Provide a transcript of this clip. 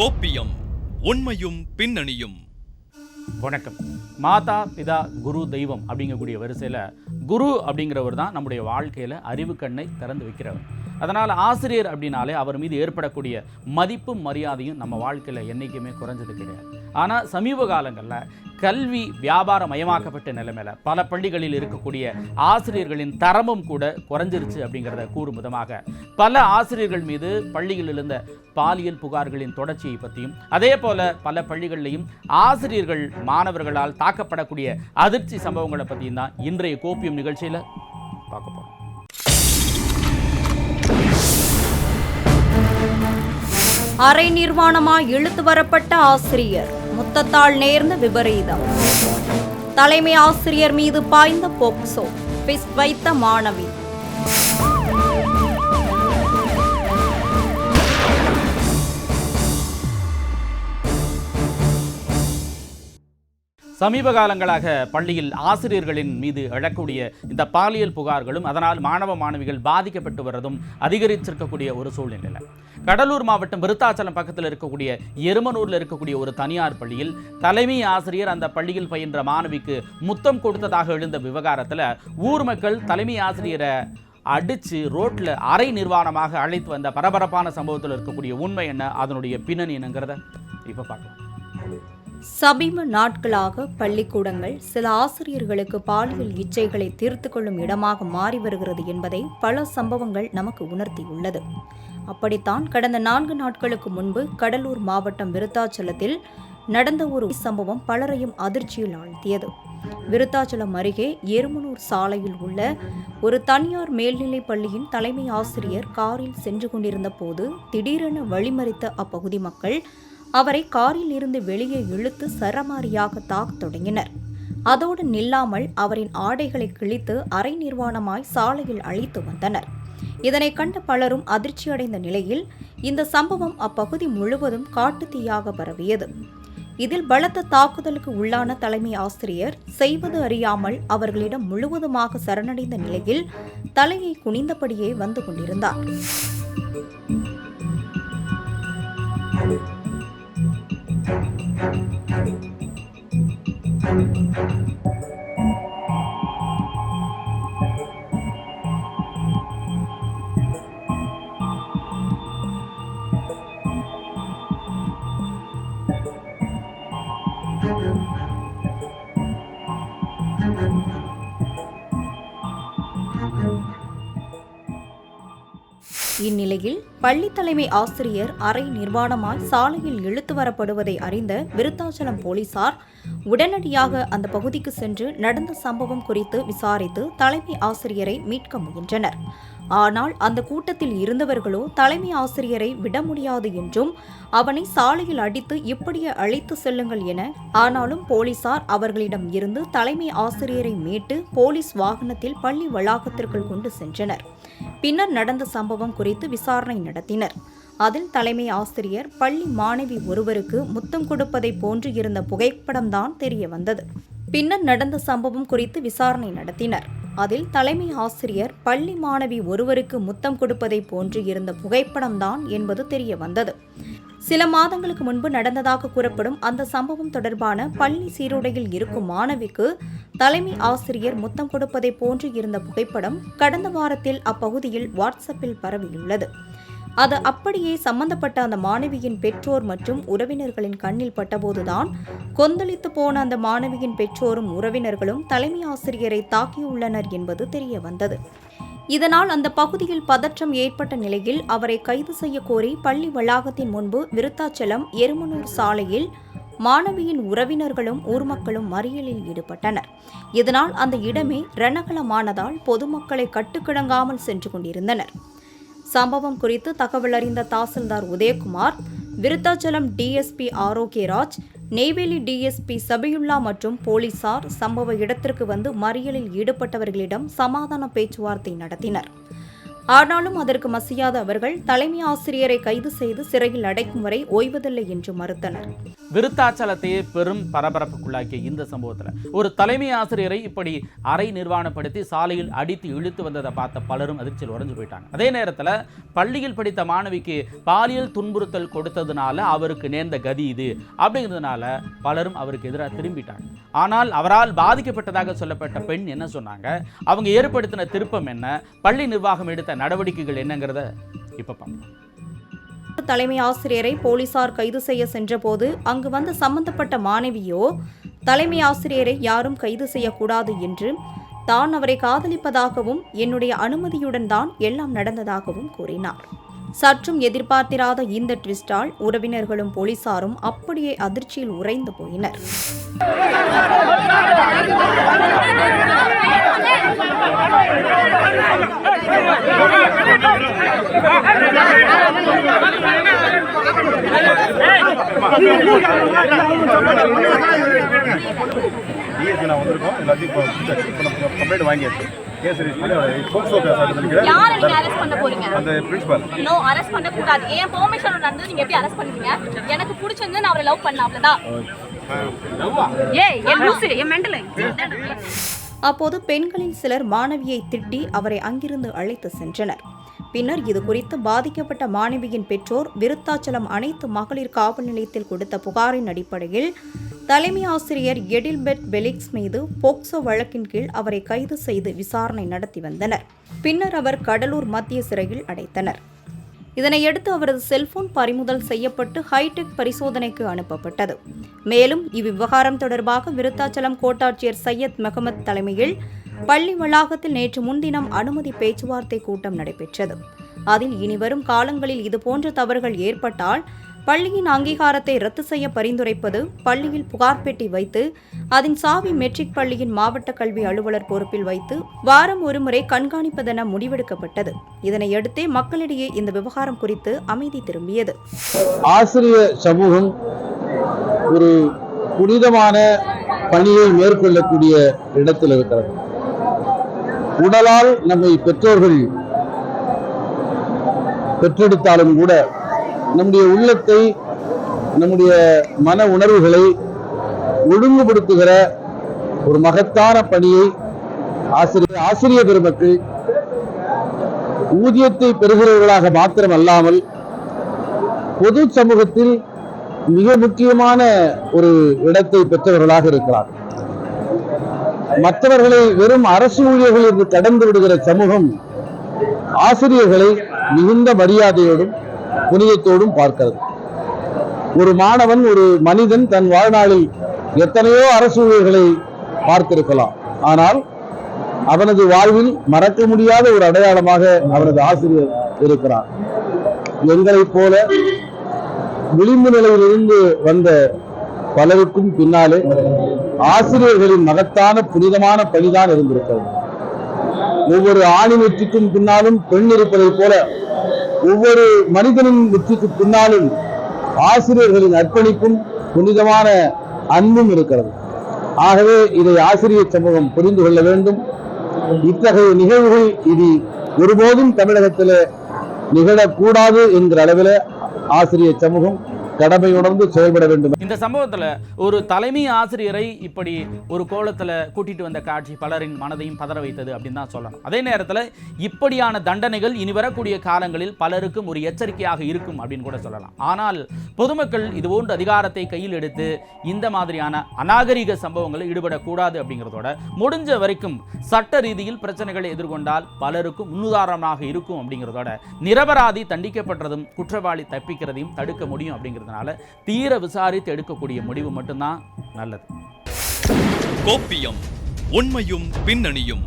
கோப்பியம் உண்மையும் பின்னணியும். வணக்கம். மாதா பிதா குரு தெய்வம் அப்படிங்கக்கூடிய வரிசையில் குரு அப்படிங்கிறவர் தான் நம்முடைய வாழ்க்கையில் அறிவு கண்ணை திறந்து வைக்கிறவர். அதனால் ஆசிரியர் அப்படின்னாலே அவர் மீது ஏற்படக்கூடிய மதிப்பும் மரியாதையும் நம்ம வாழ்க்கையில் என்றைக்குமே குறைஞ்சது கிடையாது. ஆனால் சமீப காலங்களில் கல்வி வியாபார மயமாக்கப்பட்ட நிலைமையில் பல பள்ளிகளில் இருக்கக்கூடிய ஆசிரியர்களின் தரமும் கூட குறைஞ்சிருச்சு அப்படிங்கிறத கூறும் விதமாக பல ஆசிரியர்கள் மீது பள்ளியில் இருந்த பாலியல் புகார்களின் தொடர்ச்சியை பற்றியும் அதே போல பல பள்ளிகளிலையும் ஆசிரியர்கள் மாணவர்களால் தாக்கப்படக்கூடிய அதிர்ச்சி சம்பவங்களை பற்றியும் தான் இன்றைய கோப்பியம் நிகழ்ச்சியில் பார்க்க போகிறோம் அரை நிர்வாணமாய் இழுத்து வரப்பட்ட ஆசிரியர். முத்தத்தால் நேர்ந்த விபரீதம். தலைமை ஆசிரியர் மீது பாய்ந்த போக்சோ பிஸ் வைத்த மாணவி. சமீப காலங்களாக பள்ளியில் ஆசிரியர்களின் மீது எழக்கூடிய இந்த பாலியல் புகார்களும் அதனால் மாணவ மாணவிகள் பாதிக்கப்பட்டு வர்றதும் அதிகரிச்சிருக்கக்கூடிய ஒரு சூழ்நிலை. கடலூர் மாவட்டம் விருத்தாச்சலம் பக்கத்தில் இருக்கக்கூடிய எருமனூரில் இருக்கக்கூடிய ஒரு தனியார் பள்ளியில் தலைமை ஆசிரியர் அந்த பள்ளியில் பயின்ற மாணவிக்கு முத்தம் கொடுத்ததாக எழுந்த விவகாரத்தில் ஊர் மக்கள் தலைமை ஆசிரியரை அடித்து ரோட்டில் அரை நிர்வாணமாக அழைத்து வந்த பரபரப்பான சம்பவத்தில் இருக்கக்கூடிய உண்மை என்ன? அதனுடைய பின்னணி என்னங்கிறத இப்போ பார்க்கலாம். சமீப நாட்களாக பள்ளிக்கூடங்கள் சில ஆசிரியர்களுக்கு பாலியல் இச்சைகளை தீர்த்து கொள்ளும் இடமாக மாறி வருகிறது என்பதை பல சம்பவங்கள் நமக்கு உணர்த்தியுள்ளது. அப்படித்தான் கடந்த நான்கு நாட்களுக்கு முன்பு கடலூர் மாவட்டம் விருத்தாச்சலத்தில் நடந்த ஒரு சம்பவம் பலரையும் அதிர்ச்சியில் ஆழ்த்தியது. விருத்தாச்சலம் அருகே எருமனூர் சாலையில் உள்ள ஒரு தனியார் மேல்நிலைப் பள்ளியின் தலைமை ஆசிரியர் காரில் சென்று கொண்டிருந்த போது திடீரென வழிமறித்த அப்பகுதி மக்கள் அவரை காரில் இருந்து வெளியே இழுத்து சரமாரியாக தாக்கத் தொடங்கினர். அதோடு நில்லாமல் அவரின் ஆடைகளை கிழித்து அரை நிர்வாணமாய் சாலையில் அழைத்து வந்தனர். இதனை கண்ட பலரும் அதிர்ச்சியடைந்த நிலையில் இந்த சம்பவம் அப்பகுதி முழுவதும் காட்டுத்தீயாக பரவியது. இதில் பலத்த தாக்குதலுக்கு உள்ளான தலைமை ஆசிரியர் செய்வது அறியாமல் அவர்களிடம் முழுவதுமாக சரணடைந்த நிலையில் தலையை குனிந்தபடியே வந்து கொண்டிருந்தார். Thank you. இந்நிலையில் பள்ளி தலைமை ஆசிரியர் அரை நிர்வாணமாய் சாலையில் இழுத்து வரப்படுவதை அறிந்த விருத்தாச்சலம் போலீசார் உடனடியாக அந்த பகுதிக்கு சென்று நடந்த சம்பவம் குறித்து விசாரித்து தலைமை ஆசிரியரை மீட்க முயன்றனர். ஆனால் அந்த கூட்டத்தில் இருந்தவர்களோ தலைமை ஆசிரியரை விட முடியாது என்றும் அவனை சாலையில் அடித்து இப்படியே அழைத்து செல்லுங்கள் என ஆனாலும் போலீசார் அவர்களிடம் இருந்து தலைமை ஆசிரியரை மீட்டு போலீஸ் வாகனத்தில் பள்ளி வளாகத்திற்குள் கொண்டு சென்றனர். பின்னர் நடந்த சம்பவம் குறித்து விசாரணை நடத்தினர். அதில் தலைமை ஆசிரியர் பள்ளி மாணவி ஒருவருக்கு முத்தம் கொடுப்பதை போன்று இருந்த புகைப்படம்தான் தெரிய வந்தது பின்னர் நடந்த சம்பவம் குறித்து விசாரணை நடத்தினர். அதில் தலைமை ஆசிரியர் பள்ளி மாணவி ஒருவருக்கு முத்தம் கொடுப்பதை போன்று இருந்த புகைப்படம்தான் என்பது தெரிய வந்தது சில மாதங்களுக்கு முன்பு நடந்ததாக கூறப்படும் அந்த சம்பவம் தொடர்பான பள்ளி சீருடையில் இருக்கும் மாணவிக்கு தலைமை ஆசிரியர் முத்தம் கொடுப்பதை போன்று இருந்த புகைப்படம் கடந்த வாரத்தில் அப்பகுதியில் வாட்ஸ்அப்பில் பரவியுள்ளது. அது அப்படியே சம்பந்தப்பட்ட அந்த மாணவியின் பெற்றோர் மற்றும் உறவினர்களின் கண்ணில் பட்டபோதுதான் கொந்தளித்து போன அந்த மாணவியின் பெற்றோரும் உறவினர்களும் தலைமை ஆசிரியரை தாக்கியுள்ளனர் என்பது தெரிய வந்தது. இதனால் அந்த பகுதியில் பதற்றம் ஏற்பட்ட நிலையில் அவரை கைது செய்ய கோரி பள்ளி வளாகத்தின் முன்பு விருத்தாச்சலம் எருமனூர் சாலையில் மாணவியின் உறவினர்களும் ஊர் மக்களும் மறியலில் ஈடுபட்டனர். இதனால் அந்த இடமே ரணகலமானதால் பொதுமக்களை கட்டுக்கிடங்காமல் சென்று கொண்டிருந்தனர். சம்பவம் குறித்து தகவல் அறிந்த தாசில்தார் உதயகுமார் விருத்தாச்சலம் டிஎஸ்பி ஆரோக்கியராஜ் நெய்வேலி டிஎஸ்பி சபியுல்லா மற்றும் போலீசார் சம்பவ இடத்திற்கு வந்து மறியலில் ஈடுபட்டவர்களிடம் சமாதான பேச்சுவார்த்தை நடத்தினர். ஆனாலும் அதற்கு மசியாத அவர்கள் தலைமை ஆசிரியரை கைது செய்து சிறையில் அடைக்கும் வரை ஓய்வதில்லை என்று மறுத்தனர். விருத்தாச்சலத்தையே பெரும் பரபரப்புக்குள்ளாக்கிய இந்த சம்பவத்தில் ஒரு தலைமை ஆசிரியரை இப்படி அரை நிர்வாணப்படுத்தி சாலையில் அடித்து இழுத்து வந்ததை பார்த்த பலரும் அதிர்ச்சியில் உறைஞ்சு போயிட்டாங்க. அதே நேரத்தில் பள்ளியில் படித்த மாணவிக்கு பாலியல் துன்புறுத்தல் கொடுத்ததுனால அவருக்கு நேர்ந்த கதி இது அப்படிங்கிறதுனால பலரும் அவருக்கு எதிராக திரும்பிட்டாங்க. ஆனால் அவரால் பாதிக்கப்பட்டதாக சொல்லப்பட்ட பெண் என்ன சொன்னாங்க? அவங்க ஏற்படுத்தின திருப்பம் என்ன? பள்ளி நிர்வாகம் எடுத்த நடவடிக்கைகள் என்னங்கிறத இப்போ பார்க்கலாம். தலைமை ஆசிரியரை போலீசார் கைது செய்ய சென்றபோது அங்கு வந்த சம்பந்தப்பட்ட மாணவியோ தலைமை ஆசிரியரை யாரும் கைது செய்யக்கூடாது என்று தான் அவரை காதலிப்பதாகவும் என்னுடைய அனுமதியுடன் தான் எல்லாம் நடந்ததாகவும் கூறினார். சற்றும் எதிர்பார்த்திராத இந்த ட்விஸ்டால் உறவினர்களும் போலீசாரும் அப்படியே அதிர்ச்சியில் உறைந்து போயினர். டிஎஸ்பி நான் வந்திருக்கோம் எல்லாத்தையும் கம்ப்ளைண்ட் வாங்கியாச்சு கேஸ் பண்ணி அவரை போக்சோ கேஸ் நீங்க அரெஸ்ட் பண்ண போறீங்க? அந்த நோ அரெஸ்ட் பண்ண கூடாது ஏன் பெர்மிஷன் நடந்து நீங்க எப்படி அரெஸ்ட் பண்ணுவீங்க? எனக்கு பிடிச்சிருந்து நான் அவரை லவ் பண்ண அவ்வளவுதான் ஏய் என் லூசு என் மெண்டல் அப்போது பெண்களில் சிலர் மாணவியை திட்டி அவரை அங்கிருந்து அழைத்து சென்றனர். பின்னர் இது குறித்து பாதிக்கப்பட்ட மாணவியின் பெற்றோர் விருத்தாச்சலம் அனைத்து மகளிர் காவல் நிலையத்தில் கொடுத்த புகாரின் அடிப்படையில் தலைமை ஆசிரியர் எடில்பெட் பெலிக்ஸ் மீது போக்சோ வழக்கின் கீழ் அவரை கைது செய்து விசாரணை நடத்தி வந்தனர். பின்னர் அவர் கடலூர் மத்திய சிறையில் அடைத்தனர். இதனையடுத்து அவரது செல்போன் பறிமுதல் செய்யப்பட்டு ஹைடெக் பரிசோதனைக்கு அனுப்பப்பட்டது. மேலும் இவ்விவகாரம் தொடர்பாக விருத்தாச்சலம் கோட்டாட்சியர் சையத் மெஹமத் தலைமையில் பள்ளி வளாகத்தில் நேற்று முன்தினம் அனுமதி பேச்சுவார்த்தை கூட்டம் நடைபெற்றது. அதில் இனிவரும் காலங்களில் இதுபோன்ற தவறுகள் ஏற்பட்டால் பள்ளியின் அங்கீகாரத்தை ரத்து செய்ய பரிந்துரைப்பது பள்ளியில் புகார் பெட்டி வைத்து அதன் சாவி மெட்ரிக் பள்ளியின் மாவட்ட கல்வி அலுவலர் பொறுப்பில் வைத்து வாரம் ஒருமுறை கண்காணிப்பதென முடிவெடுக்கப்பட்டது. இதனையடுத்தே மக்களிடையே இந்த விவகாரம் குறித்து அமைதி திரும்பியது. ஆசிரிய சமூகம் ஒரு புனிதமான பணியை மேற்கொள்ளக்கூடிய இடத்தில் இருக்கிறது. உடலால் நம்மை பெற்றோர்கள் பெற்றெடுத்தாலும் கூட நம்முடைய உள்ளத்தை நம்முடைய மன உணர்வுகளை ஒழுங்குபடுத்துகிற ஒரு மகத்தான பணியை ஆசிரியர் ஆசிரியர் பெருமக்கள் ஊதியத்தை பெறுகிறவர்களாக மாத்திரம் அல்லாமல் பொது சமூகத்தில் மிக முக்கியமான ஒரு இடத்தை பெற்றவர்களாக இருக்கிறார் மற்றவர்களை வெறும் அரசு ஊழியர்கள் என்று கடந்து விடுகிற சமூகம் ஆசிரியர்களை மிகுந்த மரியாதையோடும் புனிதத்தோடும் பார்க்கிறது. ஒரு மாணவன் ஒரு மனிதன் தன் வாழ்நாளில் எத்தனையோ அரசு ஊழியர்களை பார்த்திருக்கலாம். ஆனால் அவனது வாழ்வில் மறக்க முடியாத ஒரு அடையாளமாக அவனது ஆசிரியர் இருக்கிறார். எங்களைப் போல விளிம்பு நிலையிலிருந்து வந்த பலருக்கும் பின்னாலே ஆசிரியர்களின் மகத்தான புனிதமான பணிதான் இருந்திருக்கிறது. ஒவ்வொரு ஆணின் வெற்றிக்கும் பின்னாலும் பெண் இருப்பதைப் போல ஒவ்வொரு மனிதனின் வெற்றிக்கு பின்னாலும் ஆசிரியர்களின் அர்ப்பணிப்பும் புனிதமான அன்பும் இருக்கிறது. ஆகவே இதை ஆசிரியர் சமூகம் புரிந்து கொள்ள வேண்டும். இத்தகைய நிகழ்வுகள் இது ஒருபோதும் தமிழகத்தில் நிகழக்கூடாது என்கிற அளவில் ஆசிரியர் சமூகம் கடமையுணர்ந்து செயல்பட வேண்டும். இந்த சம்பவத்தில் ஒரு தலைமை ஆசிரியரை இப்படி ஒரு கோலத்தில் கூட்டிட்டு வந்த காட்சி பலரின் மனதையும் பதற வைத்தது அப்படின்னு தான் சொல்லணும். அதே நேரத்தில் இப்படியான தண்டனைகள் இனி வரக்கூடிய காலங்களில் பலருக்கும் ஒரு எச்சரிக்கையாக இருக்கும் அப்படின்னு கூட சொல்லலாம். ஆனால் பொதுமக்கள் இது போன்ற அதிகாரத்தை கையில் எடுத்து இந்த மாதிரியான அநாகரிக சம்பவங்களில் ஈடுபடக்கூடாது அப்படிங்கிறதோட முடிஞ்ச வரைக்கும் சட்ட ரீதியில் பிரச்சனைகளை எதிர்கொண்டால் பலருக்கும் முன்னுதாரணமாக இருக்கும் அப்படிங்கிறதோட நிரபராதி தண்டிக்கப்படுறதும் குற்றவாளி தப்பிக்கிறதையும் தடுக்க முடியும் அப்படிங்கிறது அப்படிங்கிறதுனால தீர விசாரித்து எடுக்கக்கூடிய முடிவு மட்டும்தான் நல்லது. கோப்பியம் உண்மையும் பின்னணியும்.